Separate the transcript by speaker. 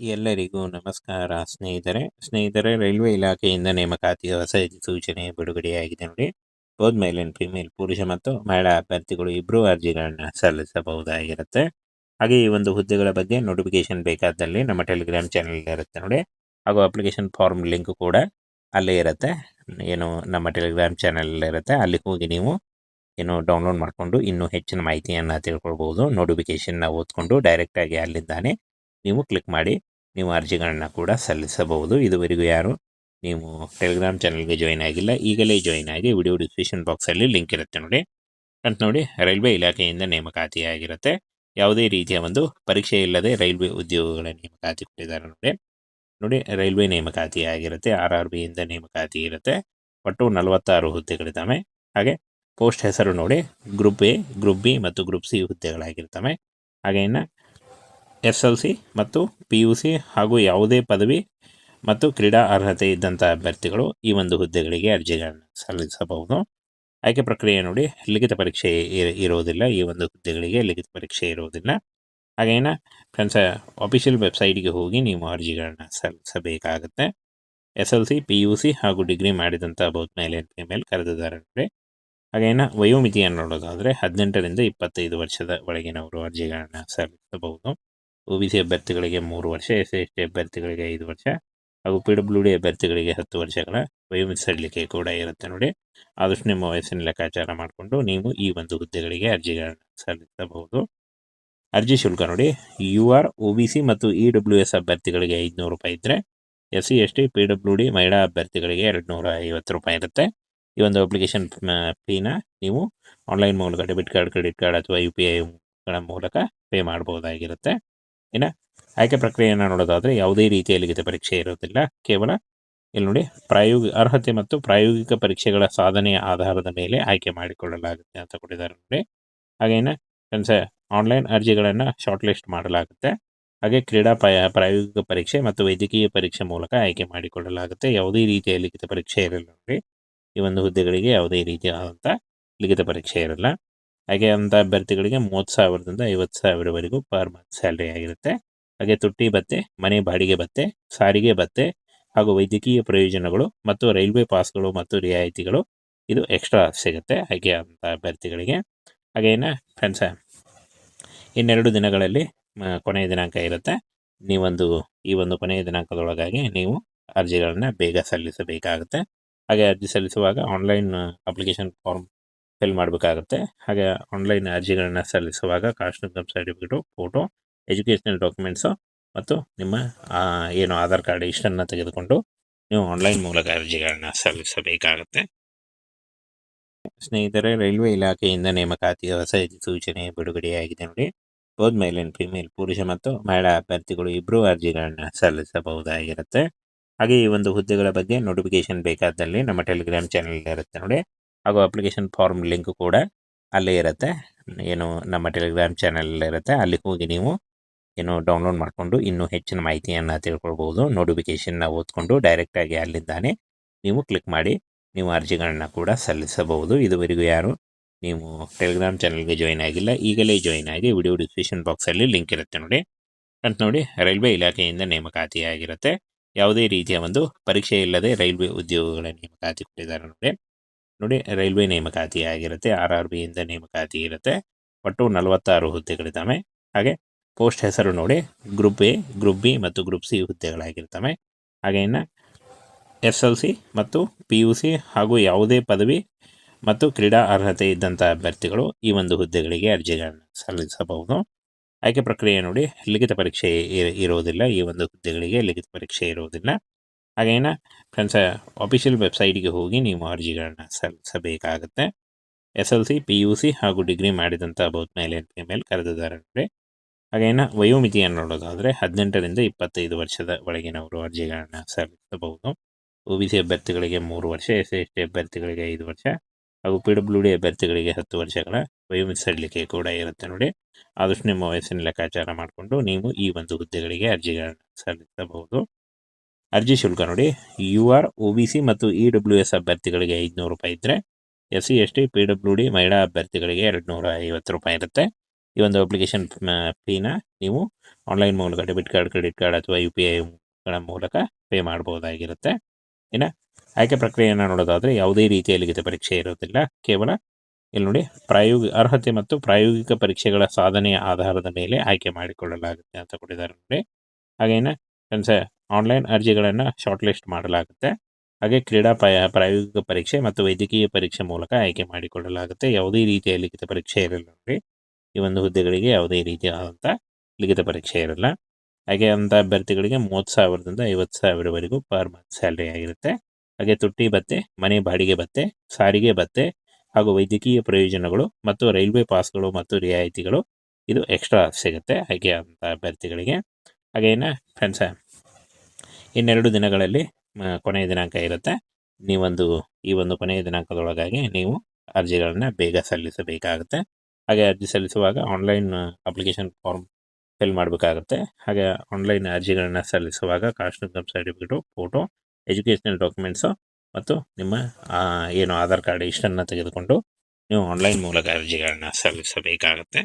Speaker 1: ಎಲ್ಲರಿಗೂ ನಮಸ್ಕಾರ. ಸ್ನೇಹಿತರೆ ಸ್ನೇಹಿತರೆ, ರೈಲ್ವೆ ಇಲಾಖೆಯಿಂದ ನೇಮಕಾತಿ ಹೊಸ ಸೂಚನೆ ಬಿಡುಗಡೆಯಾಗಿದೆ ನೋಡಿ. ಬೋತ್ ಮೇಲ್ ಫಿಮೇಲ್ ಪುರುಷ ಮತ್ತು ಮಹಿಳಾ ಅಭ್ಯರ್ಥಿಗಳು ಇಬ್ಬರು ಅರ್ಜಿಗಳನ್ನ ಸಲ್ಲಿಸಬಹುದಾಗಿರುತ್ತೆ. ಹಾಗೆ ಈ ಒಂದು ಹುದ್ದೆಗಳ ಬಗ್ಗೆ ನೋಟಿಫಿಕೇಶನ್ ಬೇಕಾದಲ್ಲಿ ನಮ್ಮ ಟೆಲಿಗ್ರಾಮ್ ಚಾನಲ್ ಇರುತ್ತೆ ನೋಡಿ. ಹಾಗೂ ಅಪ್ಲಿಕೇಶನ್ ಫಾರ್ಮ್ ಲಿಂಕ್ ಕೂಡ ಅಲ್ಲೇ ಇರುತ್ತೆ. ಏನು ನಮ್ಮ ಟೆಲಿಗ್ರಾಮ್ ಚಾನಲ್ ಇರುತ್ತೆ. ಅಲ್ಲಿ ಹೋಗಿ ನೀವು ಏನು ಡೌನ್ಲೋಡ್ ಮಾಡಿಕೊಂಡು ಇನ್ನೂ ಹೆಚ್ಚಿನ ಮಾಹಿತಿಯನ್ನು ತಿಳ್ಕೊಳ್ಬೋದು. ನೋಟಿಫಿಕೇಶನ್ನ ಓದ್ಕೊಂಡು ಡೈರೆಕ್ಟಾಗಿ ಅಲ್ಲಿಂದಾನೆ ನೀವು ಕ್ಲಿಕ್ ಮಾಡಿ ನೀವು ಅರ್ಜಿಗಳನ್ನ ಕೂಡ ಸಲ್ಲಿಸಬಹುದು. ಇದುವರೆಗೂ ಯಾರು ನೀವು ಟೆಲಿಗ್ರಾಮ್ ಚಾನಲ್ಗೆ ಜಾಯಿನ್ ಆಗಿಲ್ಲ, ಈಗಲೇ ಜಾಯಿನ್ ಆಗಿ ವಿಡಿಯೋ ಡಿಸ್ಕ್ರಿಪ್ಷನ್ ಬಾಕ್ಸಲ್ಲಿ ಲಿಂಕ್ ಇರುತ್ತೆ ನೋಡಿ. ಅಂತ ನೋಡಿ, ರೈಲ್ವೆ ಇಲಾಖೆಯಿಂದ ನೇಮಕಾತಿಯಾಗಿರುತ್ತೆ. ಯಾವುದೇ ರೀತಿಯ ಒಂದು ಪರೀಕ್ಷೆ ಇಲ್ಲದೆ ರೈಲ್ವೆ ಉದ್ಯೋಗಗಳ ನೇಮಕಾತಿ ಕೊಟ್ಟಿದ್ದಾರೆ ನೋಡಿ. ನೋಡಿ, ರೈಲ್ವೆ ನೇಮಕಾತಿ ಆಗಿರುತ್ತೆ ಆರ್ ಆರ್ ಬಿಯಿಂದ ನೇಮಕಾತಿ ಇರುತ್ತೆ. ಒಟ್ಟು ನಲವತ್ತಾರು ಹುದ್ದೆಗಳಿದ್ದಾವೆ. ಹಾಗೆ ಪೋಸ್ಟ್ ಹೆಸರು ನೋಡಿ ಗ್ರೂಪ್ ಎ ಗ್ರೂಪ್ ಬಿ ಮತ್ತು ಗ್ರೂಪ್ ಸಿ ಹುದ್ದೆಗಳಾಗಿರ್ತವೆ. ಹಾಗೆ ಇನ್ನು ಎಸ್ ಎಲ್ ಸಿ ಮತ್ತು ಪಿ ಯು ಸಿ ಹಾಗೂ ಯಾವುದೇ ಪದವಿ ಮತ್ತು ಕ್ರೀಡಾ ಅರ್ಹತೆ ಇದ್ದಂಥ ಅಭ್ಯರ್ಥಿಗಳು ಈ ಒಂದು ಹುದ್ದೆಗಳಿಗೆ ಅರ್ಜಿಗಳನ್ನು ಸಲ್ಲಿಸಬಹುದು. ಆಯ್ಕೆ ಪ್ರಕ್ರಿಯೆ ನೋಡಿ, ಲಿಖಿತ ಪರೀಕ್ಷೆ ಇರೋದಿಲ್ಲ ಈ ಒಂದು ಹುದ್ದೆಗಳಿಗೆ ಲಿಖಿತ ಪರೀಕ್ಷೆ ಇರೋದಿಲ್ಲ ಹಾಗೇನ ಫ್ರೆಂಡ್ಸ್ ಅಫಿಷಿಯಲ್ ವೆಬ್ಸೈಟ್ಗೆ ಹೋಗಿ ನೀವು ಅರ್ಜಿಗಳನ್ನು ಸಲ್ಲಿಸಬೇಕಾಗುತ್ತೆ. S L C P U C ಹಾಗೂ ಡಿಗ್ರಿ ಮಾಡಿದಂಥ ಬೌತ್ ಮೇಲೆ ಫಿಮೇಲ್ ಕರೆದಿದ್ದಾರೆ ಹಾಗೇನ ವಯೋಮಿತಿಯನ್ನು ನೋಡೋದಾದರೆ ಹದಿನೆಂಟರಿಂದ ಇಪ್ಪತ್ತೈದು ವರ್ಷದ ಒಳಗಿನವರು ಅರ್ಜಿಗಳನ್ನು ಸಲ್ಲಿಸಬಹುದು. ಒ ಬಿ ಸಿ ಅಭ್ಯರ್ಥಿಗಳಿಗೆ ಮೂರು ವರ್ಷ ಎಸ್ ಸಿ ಎಸ್ ಟಿ ಅಭ್ಯರ್ಥಿಗಳಿಗೆ ಐದು ವರ್ಷ ಹಾಗೂ ಪಿ ಡಬ್ಲ್ಯೂ ಡಿ ಅಭ್ಯರ್ಥಿಗಳಿಗೆ ಹತ್ತು ವರ್ಷಗಳ ವಯೋಮಿತಿ ಸಡಿಲಿಕೆ ಕೂಡ ಇರುತ್ತೆ ನೋಡಿ. ಆದಷ್ಟು ನಿಮ್ಮ ವಯಸ್ಸಿನ ಲೆಕ್ಕಾಚಾರ ಮಾಡಿಕೊಂಡು ನೀವು ಈ ಒಂದು ಹುದ್ದೆಗಳಿಗೆ ಅರ್ಜಿಗಳನ್ನು ಸಲ್ಲಿಸಬಹುದು. ಅರ್ಜಿ ಶುಲ್ಕ ನೋಡಿ, U R O B C ಮತ್ತು ಇ ಡಬ್ಲ್ಯೂ ಎಸ್ ಅಭ್ಯರ್ಥಿಗಳಿಗೆ ಐದುನೂರು ರೂಪಾಯಿ ಇದ್ದರೆ S C S T P W D, ಮಹಿಳಾ ಅಭ್ಯರ್ಥಿಗಳಿಗೆ ಎರಡು ನೂರ ಐವತ್ತು ರೂಪಾಯಿ ಇರುತ್ತೆ. ಈ ಒಂದು ಅಪ್ಲಿಕೇಶನ್ ಫೀನ ನೀವು ಆನ್ಲೈನ್ ಮೂಲಕ ಡೆಬಿಟ್ ಕಾರ್ಡ್, ಕ್ರೆಡಿಟ್ ಕಾರ್ಡ್ ಅಥವಾ ಯು ಪಿ ಐಗಳ ಮೂಲಕ ಪೇ ಮಾಡಬಹುದಾಗಿರುತ್ತೆ. ಇನ್ನು ಆಯ್ಕೆ ಪ್ರಕ್ರಿಯೆಯನ್ನು ನೋಡೋದಾದರೆ ಯಾವುದೇ ರೀತಿಯ ಲಿಖಿತ ಪರೀಕ್ಷೆ ಇರೋದಿಲ್ಲ. ಕೇವಲ ಇಲ್ಲಿ ನೋಡಿ ಪ್ರಾಯೋಗಿಕ ಅರ್ಹತೆ ಮತ್ತು ಪ್ರಾಯೋಗಿಕ ಪರೀಕ್ಷೆಗಳ ಸಾಧನೆಯ ಆಧಾರದ ಮೇಲೆ ಆಯ್ಕೆ ಮಾಡಿಕೊಳ್ಳಲಾಗುತ್ತೆ ಅಂತ ಕೊಟ್ಟಿದ್ದಾರೆ ನೋಡಿ. ಹಾಗೇನೆ ಕನ್ಸ ಆನ್ಲೈನ್ ಅರ್ಜಿಗಳನ್ನು ಶಾರ್ಟ್ ಲಿಸ್ಟ್ ಮಾಡಲಾಗುತ್ತೆ. ಹಾಗೆ ಕ್ರೀಡಾ ಪ್ರಾಯೋಗಿಕ ಪರೀಕ್ಷೆ ಮತ್ತು ವೈದ್ಯಕೀಯ ಪರೀಕ್ಷೆ ಮೂಲಕ ಆಯ್ಕೆ ಮಾಡಿಕೊಳ್ಳಲಾಗುತ್ತೆ. ಯಾವುದೇ ರೀತಿಯ ಲಿಖಿತ ಪರೀಕ್ಷೆ ಇರಲ್ಲ ನೋಡಿ. ಈ ಒಂದು ಹುದ್ದೆಗಳಿಗೆ ಯಾವುದೇ ರೀತಿಯಾದಂಥ ಲಿಖಿತ ಪರೀಕ್ಷೆ ಇರಲ್ಲ. ಹಾಗೆ ಅಂತ ಅಭ್ಯರ್ಥಿಗಳಿಗೆ ಮೂವತ್ತು ಸಾವಿರದಿಂದ ಐವತ್ತು ಸಾವಿರವರೆಗೂ ಪರ್ ಮಂತ್ ಸ್ಯಾಲ್ರಿ ಆಗಿರುತ್ತೆ. ಹಾಗೆ ತುಟ್ಟಿ ಭತ್ತೆ ಮನೆ ಬಾಡಿಗೆ ಭತ್ತೆ ಸಾರಿಗೆ ಭತ್ತೆ ಹಾಗೂ ವೈದ್ಯಕೀಯ ಪ್ರಯೋಜನಗಳು ಮತ್ತು ರೈಲ್ವೆ ಪಾಸ್ಗಳು ಮತ್ತು ರಿಯಾಯಿತಿಗಳು ಇದು ಎಕ್ಸ್ಟ್ರಾ ಸಿಗುತ್ತೆ ಹಾಗೆ ಅಂತ ಅಭ್ಯರ್ಥಿಗಳಿಗೆ. ಹಾಗೇನ ಫ್ರೆಂಡ್ಸ ಇನ್ನೆರಡು ದಿನಗಳಲ್ಲಿ ಕೊನೆಯ ದಿನಾಂಕ ಇರುತ್ತೆ. ನೀವೊಂದು, ಈ ಒಂದು ಕೊನೆಯ ದಿನಾಂಕದೊಳಗಾಗಿ ನೀವು ಅರ್ಜಿಗಳನ್ನು ಬೇಗ ಸಲ್ಲಿಸಬೇಕಾಗುತ್ತೆ. ಹಾಗೆ ಅರ್ಜಿ ಸಲ್ಲಿಸುವಾಗ ಆನ್ಲೈನ್ ಅಪ್ಲಿಕೇಶನ್ ಫಾರ್ಮ್ ಫಿಲ್ ಮಾಡಬೇಕಾಗುತ್ತೆ. ಹಾಗೆ ಆನ್ಲೈನ್ ಅರ್ಜಿಗಳನ್ನು ಸಲ್ಲಿಸುವಾಗ caste income certificate photo educational documents ಮತ್ತು ನಿಮ್ಮ ಏನು ಆಧಾರ್ ಕಾರ್ಡ್ ಇಷ್ಟನ್ನು ತೆಗೆದುಕೊಂಡು ನೀವು ಆನ್ಲೈನ್ ಮೂಲಕ ಅರ್ಜಿಗಳನ್ನು ಸಲ್ಲಿಸಬೇಕಾಗುತ್ತೆ. ಸ್ನೇಹಿತರೆ, ರೈಲ್ವೆ ಇಲಾಖೆಯಿಂದ ನೇಮಕಾತಿ ಹೊಸ ಸೂಚನೆ ಬಿಡುಗಡೆಯಾಗಿದೆ ನೋಡಿ. ಬೋದ್ ಮೇಲೆ ಫಿಮೇಲ್ ಪುರುಷ ಮತ್ತು ಮಹಿಳಾ ಅಭ್ಯರ್ಥಿಗಳು ಇಬ್ಬರು ಅರ್ಜಿಗಳನ್ನು ಸಲ್ಲಿಸಬಹುದಾಗಿರುತ್ತೆ. ಹಾಗೆ ಈ ಒಂದು ಹುದ್ದೆಗಳ ಬಗ್ಗೆ ನೋಟಿಫಿಕೇಶನ್ ಬೇಕಾದಲ್ಲಿ ನಮ್ಮ ಟೆಲಿಗ್ರಾಮ್ ಚಾನಲ್ ಇರುತ್ತೆ ನೋಡಿ. ಹಾಗೂ ಅಪ್ಲಿಕೇಶನ್ ಫಾರ್ಮ್ ಲಿಂಕ್ ಕೂಡ ಅಲ್ಲೇ ಇರುತ್ತೆ. ಏನು ನಮ್ಮ ಟೆಲಿಗ್ರಾಮ್ ಚಾನಲ್ ಇರುತ್ತೆ. ಅಲ್ಲಿ ಹೋಗಿ ನೀವು ಏನು ಡೌನ್ಲೋಡ್ ಮಾಡಿಕೊಂಡು ಇನ್ನೂ ಹೆಚ್ಚಿನ ಮಾಹಿತಿಯನ್ನು ತಿಳ್ಕೊಳ್ಬೋದು. ನೋಟಿಫಿಕೇಷನ್ನ ಓದ್ಕೊಂಡು ಡೈರೆಕ್ಟಾಗಿ ಅಲ್ಲಿಂದಾನೆ ನೀವು ಕ್ಲಿಕ್ ಮಾಡಿ ನೀವು ಅರ್ಜಿಗಳನ್ನ ಕೂಡ ಸಲ್ಲಿಸಬಹುದು. ಇದುವರೆಗೂ ಯಾರು ನೀವು ಟೆಲಿಗ್ರಾಮ್ ಚಾನಲ್ಗೆ ಜಾಯಿನ್ ಆಗಿಲ್ಲ, ಈಗಲೇ ಜಾಯಿನ್ ಆಗಿ ವಿಡಿಯೋ ಡಿಸ್ಕ್ರಿಪ್ಷನ್ ಬಾಕ್ಸಲ್ಲಿ ಲಿಂಕ್ ಇರುತ್ತೆ ನೋಡಿ. ಅಂತ ನೋಡಿ, ರೈಲ್ವೆ ಇಲಾಖೆಯಿಂದ ನೇಮಕಾತಿಯಾಗಿರುತ್ತೆ. ಯಾವುದೇ ರೀತಿಯ ಒಂದು ಪರೀಕ್ಷೆ ಇಲ್ಲದೆ ರೈಲ್ವೆ ಉದ್ಯೋಗಗಳ ನೇಮಕಾತಿ ಕೊಟ್ಟಿದ್ದಾರೆ ನೋಡಿ. ನೋಡಿ, ರೈಲ್ವೆ ನೇಮಕಾತಿ ಆಗಿರುತ್ತೆ, ಆರ್ ಆರ್ ಬಿಯಿಂದ ನೇಮಕಾತಿ ಇರುತ್ತೆ. ಒಟ್ಟು ನಲವತ್ತಾರು ಹುದ್ದೆಗಳಿದ್ದಾವೆ. ಹಾಗೆ ಪೋಸ್ಟ್ ಹೆಸರು ನೋಡಿ, ಗ್ರೂಪ್ ಎ, ಗ್ರೂಪ್ ಬಿ ಮತ್ತು ಗ್ರೂಪ್ ಸಿ ಹುದ್ದೆಗಳಾಗಿರ್ತವೆ. ಹಾಗೆ ಇನ್ನು ಎಸ್ ಎಲ್ ಸಿ ಮತ್ತು ಪಿ ಯು ಸಿ ಹಾಗೂ ಯಾವುದೇ ಪದವಿ ಮತ್ತು ಕ್ರೀಡಾ ಅರ್ಹತೆ ಇದ್ದಂಥ ಅಭ್ಯರ್ಥಿಗಳು ಈ ಒಂದು ಹುದ್ದೆಗಳಿಗೆ ಅರ್ಜಿಗಳನ್ನು ಸಲ್ಲಿಸಬಹುದು. ಆಯ್ಕೆ ಪ್ರಕ್ರಿಯೆ ನೋಡಿ, ಲಿಖಿತ ಪರೀಕ್ಷೆ ಇರೋದಿಲ್ಲ. ಈ ಒಂದು ಹುದ್ದೆಗಳಿಗೆ ಲಿಖಿತ ಪರೀಕ್ಷೆ ಇರುವುದಿಲ್ಲ ಹಾಗೇನ ಫ್ರೆಂಡ್ಸ್ ಅಫಿಷಿಯಲ್ ವೆಬ್ಸೈಟ್ಗೆ ಹೋಗಿ ನೀವು ಅರ್ಜಿಗಳನ್ನ ಸಲ್ಲಿಸಬೇಕಾಗುತ್ತೆ S L C P U C ಹಾಗೂ ಡಿಗ್ರಿ ಮಾಡಿದಂಥ ಬೌತ್ ಮೇಲೆ ಮೇಲೆ ಕರೆದಿದ್ದಾರೆ ನೋಡಿ. ಹಾಗೇನ ವಯೋಮಿತಿಯನ್ನು ನೋಡೋದಾದರೆ ಹದಿನೆಂಟರಿಂದ ಇಪ್ಪತ್ತೈದು ವರ್ಷದ ಒಳಗಿನವರು ಅರ್ಜಿಗಳನ್ನು ಸಲ್ಲಿಸಬಹುದು. ಒ ಬಿ ಸಿ ಅಭ್ಯರ್ಥಿಗಳಿಗೆ ಮೂರು ವರ್ಷ, ಎಸ್ ಎಸ್ ಟಿ ಅಭ್ಯರ್ಥಿಗಳಿಗೆ ಐದು ವರ್ಷ ಹಾಗೂ ಪಿ ಡಬ್ಲ್ಯೂ ಡಿ ಅಭ್ಯರ್ಥಿಗಳಿಗೆ ಹತ್ತು ವರ್ಷಗಳ ವಯೋಮಿತಿ ಸಡಿಲಿಕೆ ಕೂಡ ಇರುತ್ತೆ ನೋಡಿ. ಆದಷ್ಟು ನಿಮ್ಮ ವಯಸ್ಸಿನ ಲೆಕ್ಕಾಚಾರ ಮಾಡಿಕೊಂಡು ನೀವು ಈ ಒಂದು ಹುದ್ದೆಗಳಿಗೆ ಅರ್ಜಿಗಳನ್ನು ಸಲ್ಲಿಸಬಹುದು. ಅರ್ಜಿ ಶುಲ್ಕ ನೋಡಿ. U R O B C ಮತ್ತು ಇ ಡಬ್ಲ್ಯೂ ಎಸ್ ಅಭ್ಯರ್ಥಿಗಳಿಗೆ ಐದುನೂರು ರೂಪಾಯಿ ಇದ್ದರೆ S C S T, P W D, ಮಹಿಳಾ ಅಭ್ಯರ್ಥಿಗಳಿಗೆ ಎರಡು ನೂರ ಐವತ್ತು ರೂಪಾಯಿ ಇರುತ್ತೆ. ಈ ಒಂದು ಅಪ್ಲಿಕೇಶನ್ ಫೀನ ನೀವು ಆನ್ಲೈನ್ ಮೂಲಕ ಡೆಬಿಟ್ ಕಾರ್ಡ್ ಕ್ರೆಡಿಟ್ ಕಾರ್ಡ್ ಅಥವಾ ಯು ಪಿ ಐಗಳ ಮೂಲಕ ಪೇ ಮಾಡ್ಬೋದಾಗಿರುತ್ತೆ ಇನ್ನು ಆಯ್ಕೆ ಪ್ರಕ್ರಿಯೆಯನ್ನು ನೋಡೋದಾದರೆ ಯಾವುದೇ ರೀತಿಯ ಲಿಖಿತ ಪರೀಕ್ಷೆ ಇರೋದಿಲ್ಲ. ಕೇವಲ ಇಲ್ಲಿ ನೋಡಿ, ಪ್ರಾಯೋಗಿ, ಅರ್ಹತೆ ಮತ್ತು ಪ್ರಾಯೋಗಿಕ ಪರೀಕ್ಷೆಗಳ ಸಾಧನೆಯ ಆಧಾರದ ಮೇಲೆ ಆಯ್ಕೆ ಮಾಡಿಕೊಳ್ಳಲಾಗುತ್ತೆ ಅಂತ ಕೊಟ್ಟಿದ್ದಾರೆ ನೋಡಿ. ಹಾಗೇನ ಫ್ರೆಂಡ್ಸ್ ಆನ್ಲೈನ್ ಅರ್ಜಿಗಳನ್ನು ಶಾರ್ಟ್ ಲಿಸ್ಟ್ ಮಾಡಲಾಗುತ್ತೆ. ಹಾಗೆ ಕ್ರೀಡಾ ಪ್ರಾಯೋಗಿಕ ಪರೀಕ್ಷೆ ಮತ್ತು ವೈದ್ಯಕೀಯ ಪರೀಕ್ಷೆ ಮೂಲಕ ಆಯ್ಕೆ ಮಾಡಿಕೊಳ್ಳಲಾಗುತ್ತೆ. ಯಾವುದೇ ರೀತಿಯ ಲಿಖಿತ ಪರೀಕ್ಷೆ ಇರಲ್ಲ ನೋಡಿ ಈ ಒಂದು ಹುದ್ದೆಗಳಿಗೆ ಯಾವುದೇ ರೀತಿಯಾದಂಥ ಲಿಖಿತ ಪರೀಕ್ಷೆ ಇರಲ್ಲ. ಹಾಗೆ ಅಂಥ ಅಭ್ಯರ್ಥಿಗಳಿಗೆ ಮೂವತ್ತು ಸಾವಿರದಿಂದ ಐವತ್ತು ಸಾವಿರವರೆಗೂ ಪರ್ ಮಂತ್ ಸ್ಯಾಲ್ರಿ ಆಗಿರುತ್ತೆ. ಹಾಗೆ ತುಟ್ಟಿ ಭತ್ತೆ, ಮನೆ ಬಾಡಿಗೆ ಭತ್ತೆ, ಸಾರಿಗೆ ಭತ್ತೆ ಹಾಗೂ ವೈದ್ಯಕೀಯ ಪ್ರಯೋಜನಗಳು ಮತ್ತು ರೈಲ್ವೆ ಪಾಸ್ಗಳು ಮತ್ತು ರಿಯಾಯಿತಿಗಳು ಇದು ಎಕ್ಸ್ಟ್ರಾ ಸಿಗುತ್ತೆ ಹಾಗೆ ಅಂಥ ಅಭ್ಯರ್ಥಿಗಳಿಗೆ. ಹಾಗೇನ ಫ್ರೆಂಡ್ಸ ಇನ್ನೆರಡು ದಿನಗಳಲ್ಲಿ ಕೊನೆಯ ದಿನಾಂಕ ಇರುತ್ತೆ. ನೀವೊಂದು, ಈ ಒಂದು ಕೊನೆಯ ದಿನಾಂಕದೊಳಗಾಗಿ ನೀವು ಅರ್ಜಿಗಳನ್ನು ಬೇಗ ಸಲ್ಲಿಸಬೇಕಾಗುತ್ತೆ. ಹಾಗೆ ಅರ್ಜಿ ಸಲ್ಲಿಸುವಾಗ ಆನ್ಲೈನ್ ಅಪ್ಲಿಕೇಶನ್ ಫಾರ್ಮ್ ಫಿಲ್ ಮಾಡಬೇಕಾಗುತ್ತೆ. ಹಾಗೆ ಆನ್ಲೈನ್ ಅರ್ಜಿಗಳನ್ನು ಸಲ್ಲಿಸುವಾಗ caste income certificate photo educational documents ಮತ್ತು ನಿಮ್ಮ ಏನು ಆಧಾರ್ ಕಾರ್ಡ್ ಇಷ್ಟನ್ನು ತೆಗೆದುಕೊಂಡು ನೀವು ಆನ್ಲೈನ್ ಮೂಲಕ ಅರ್ಜಿಗಳನ್ನು ಸಲ್ಲಿಸಬೇಕಾಗುತ್ತೆ.